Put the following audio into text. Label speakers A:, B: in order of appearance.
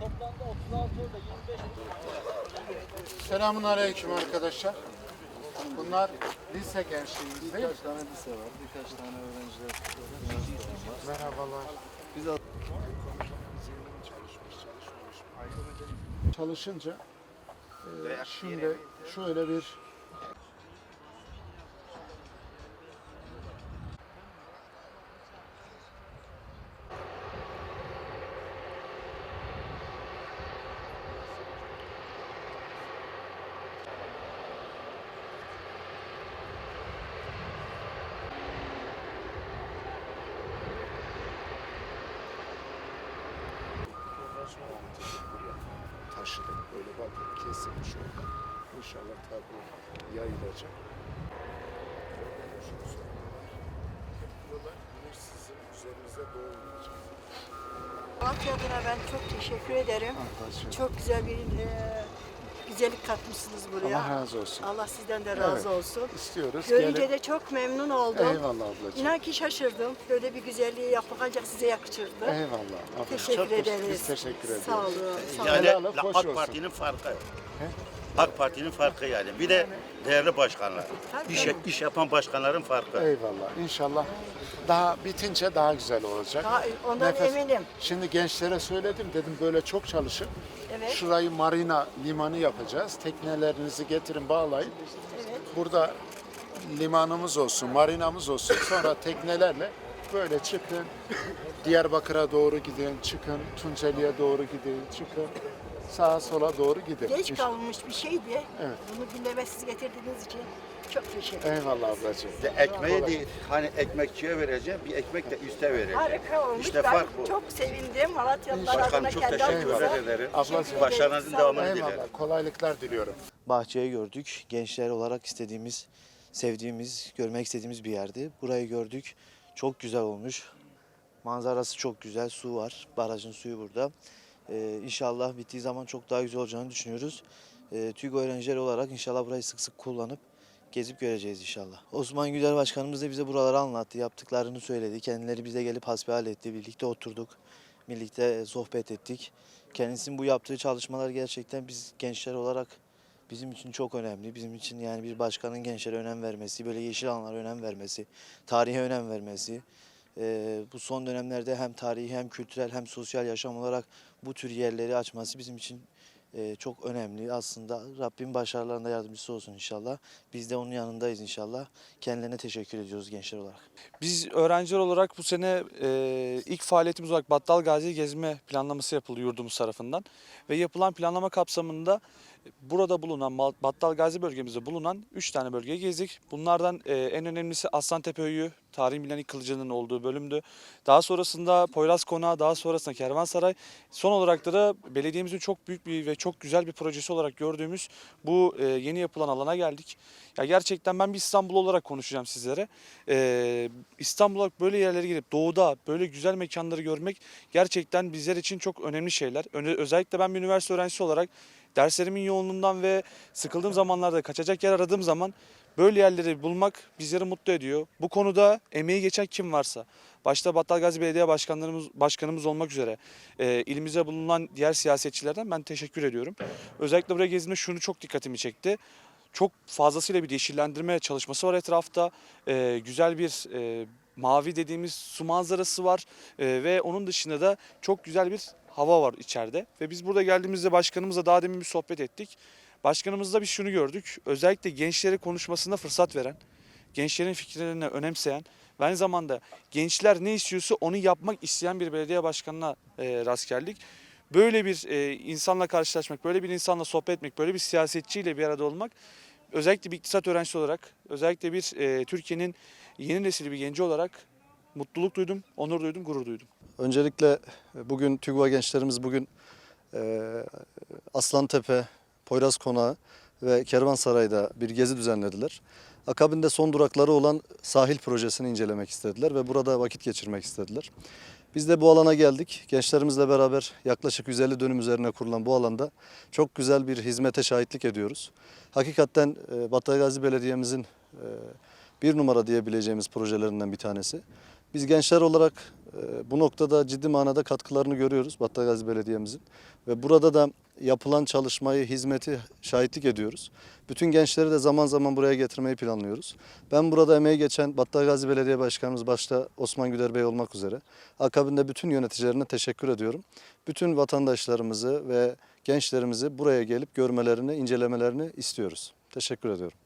A: Toplamda 36 orada 25
B: Selamun aleyküm arkadaşlar. Bunlar lise gençliğimiz değil mi?
C: Birkaç tane lise var, birkaç tane öğrenciler var.
B: Merhabalar.
C: Biz
B: Çalışınca e, şimdi şöyle bir taşıdık. Böyle bakın kesilmiş orada. İnşallah tabi yayılacak. Yola güneş sizin üzerinize doğmayacak.
D: Malatya adına ben çok teşekkür ederim. Çok güzel bir e, güzellik katmışsınız buraya.
B: Allah razı olsun.
D: Allah sizden de razı
B: Evet.
D: olsun.
B: İstiyoruz.
D: Görünce
B: gelin.
D: de çok memnun oldum.
B: Eyvallah ablacığım.
D: İnan ki şaşırdım. Böyle bir güzelliği yapmak ancak size yakışırdı.
B: Eyvallah. ablacığım.
D: Teşekkür
B: Çok teşekkür-
D: ederiz.
B: Biz teşekkür ediyoruz.
D: Sağ olun. Sağ olun.
E: Yani
B: Helal olsun, hoş
E: AK
B: olsun.
E: Parti'nin farkı. AK Parti'nin farkı yani. Bir de değerli başkanlar. İş, iş yapan başkanların farkı.
B: Eyvallah. İnşallah daha bitince daha güzel olacak.
D: Daha- ondan eminim.
B: Şimdi gençlere söyledim dedim böyle çok çalışın.
D: Evet.
B: Şurayı marina limanı yapacağız. Teknelerinizi getirin bağlayın.
D: Evet.
B: Burada limanımız olsun, marinamız olsun. Sonra teknelerle böyle çıkın. Diyarbakır'a doğru gidin, çıkın. Tunceli'ye doğru gidin, çıkın. Sağa sola doğru gidin.
D: Geç kalmış bir şeydi.
B: Evet.
D: Bunu gündeme getirdiğiniz için çok teşekkür ederim.
B: Eyvallah ablacığım.
E: İşte ekmeği değil, hani ekmekçiye vereceğim, bir ekmek de üste vereceğim.
D: Harika olmuş.
E: İşte
D: ben
E: fark bu.
D: çok sevindim. Malatyalılar adına
E: Başkanım çok
D: kendi
E: teşekkür ederim.
B: Ablacığım.
E: Başarınızın devamını dilerim.
B: Eyvallah. Kolaylıklar diliyorum.
F: Bahçeyi gördük. Gençler olarak istediğimiz, sevdiğimiz, görmek istediğimiz bir yerdi. Burayı gördük. Çok güzel olmuş. Manzarası çok güzel. Su var. Barajın suyu burada. Ee, inşallah bittiği zaman çok daha güzel olacağını düşünüyoruz. Ee, TÜGO öğrencileri olarak inşallah burayı sık sık kullanıp gezip göreceğiz inşallah. Osman Güler Başkanımız da bize buraları anlattı. Yaptıklarını söyledi. Kendileri bize gelip hasbihal etti. Birlikte oturduk. Birlikte sohbet ettik. Kendisinin bu yaptığı çalışmalar gerçekten biz gençler olarak bizim için çok önemli. Bizim için yani bir başkanın gençlere önem vermesi, böyle yeşil alanlara önem vermesi, tarihe önem vermesi. Eee, bu son dönemlerde hem tarihi hem kültürel hem sosyal yaşam olarak bu tür yerleri açması bizim için eee, çok önemli. Aslında Rabbim başarılarında yardımcısı olsun inşallah. Biz de onun yanındayız inşallah. Kendilerine teşekkür ediyoruz gençler olarak.
G: Biz öğrenciler olarak bu sene e, ilk faaliyetimiz olarak Battal Gazi gezme planlaması yapıldı yurdumuz tarafından. Ve yapılan planlama kapsamında burada bulunan Battal Gazi bölgemizde bulunan 3 tane bölgeye gezdik. Bunlardan e, en önemlisi Aslantepe Höyü, tarihi Milani Kılıcı'nın olduğu bölümdü. Daha sonrasında Poyraz Konağı, daha sonrasında Kervansaray. Son olarak da, da belediyemizin çok büyük bir ve çok güzel bir projesi olarak gördüğümüz bu e, yeni yapılan alana geldik. Ya gerçekten ben bir İstanbul olarak konuşacağım sizlere. Ee, İstanbul'a böyle yerlere girip doğuda böyle güzel mekanları görmek gerçekten bizler için çok önemli şeyler. Özellikle ben bir üniversite öğrencisi olarak derslerimin yoğunluğundan ve sıkıldığım zamanlarda kaçacak yer aradığım zaman böyle yerleri bulmak bizleri mutlu ediyor. Bu konuda emeği geçen kim varsa başta Battalgazi Belediye Başkanlarımız başkanımız olmak üzere e, ilimizde bulunan diğer siyasetçilerden ben teşekkür ediyorum. Özellikle buraya gezdiğimde şunu çok dikkatimi çekti çok fazlasıyla bir yeşillendirme çalışması var etrafta. Ee, güzel bir e, mavi dediğimiz su manzarası var Ee, ve onun dışında da çok güzel bir hava var içeride. Ve biz burada geldiğimizde başkanımızla daha demin bir sohbet ettik. Başkanımızda biz şunu gördük. Özellikle gençlere konuşmasına fırsat veren, gençlerin fikirlerini önemseyen ve aynı zamanda gençler ne istiyorsa onu yapmak isteyen bir belediye başkanına e, rast geldik böyle bir e, insanla karşılaşmak, böyle bir insanla sohbet etmek, böyle bir siyasetçiyle bir arada olmak özellikle bir iktisat öğrencisi olarak, özellikle bir e, Türkiye'nin yeni nesili bir genci olarak mutluluk duydum, onur duydum, gurur duydum.
C: Öncelikle bugün TÜGVA gençlerimiz bugün e, Aslantepe, Poyraz Konağı ve Kervansaray'da bir gezi düzenlediler. Akabinde son durakları olan sahil projesini incelemek istediler ve burada vakit geçirmek istediler. Biz de bu alana geldik. Gençlerimizle beraber yaklaşık 150 dönüm üzerine kurulan bu alanda çok güzel bir hizmete şahitlik ediyoruz. Hakikaten e, Batı Belediye'mizin e, bir numara diyebileceğimiz projelerinden bir tanesi. Biz gençler olarak E, Bu noktada ciddi manada katkılarını görüyoruz Battalgazi Belediye'mizin. Ve burada da yapılan çalışmayı, hizmeti şahitlik ediyoruz. Bütün gençleri de zaman zaman buraya getirmeyi planlıyoruz. Ben burada emeği geçen Battalgazi Belediye Başkanımız başta Osman Güler Bey olmak üzere akabinde bütün yöneticilerine teşekkür ediyorum. Bütün vatandaşlarımızı ve gençlerimizi buraya gelip görmelerini, incelemelerini istiyoruz. Teşekkür ediyorum.